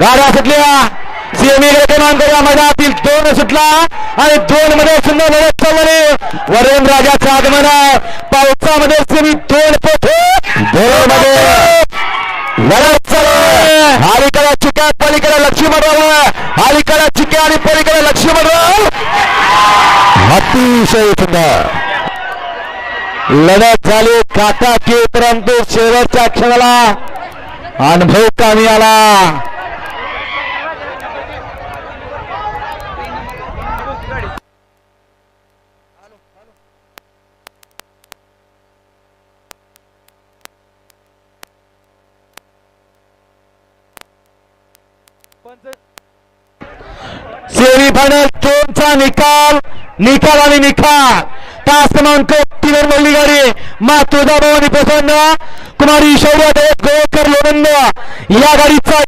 गाड्या सुटल्या. सीएमईकडे क्रमांक या मैदानातील दोन सुटला आणि दोन मध्ये सुंदर लढत चालली वरुण राजाचं आगमन पावसामध्ये सेमी दोन पोथे दोन मध्ये लढत चालू. अलीकडे चिक्या पलीकडे लक्ष्मणराव अलीकडे चिक्या आणि पलीकडे लक्ष्मणराव अतिशय सुंदर. लढत झाली काका की परंतु शेवटच्या क्षणाला. अनुभव कमी आला. सेमीफायनल दोनचा निकाल निकाल आणि निकाल तास क्रमांक तीनवर बोलली गाडी. मा तुळजाभवानी प्रसन्न. कुमारी शौर्य गोळकर लोणंद. या गाडीचा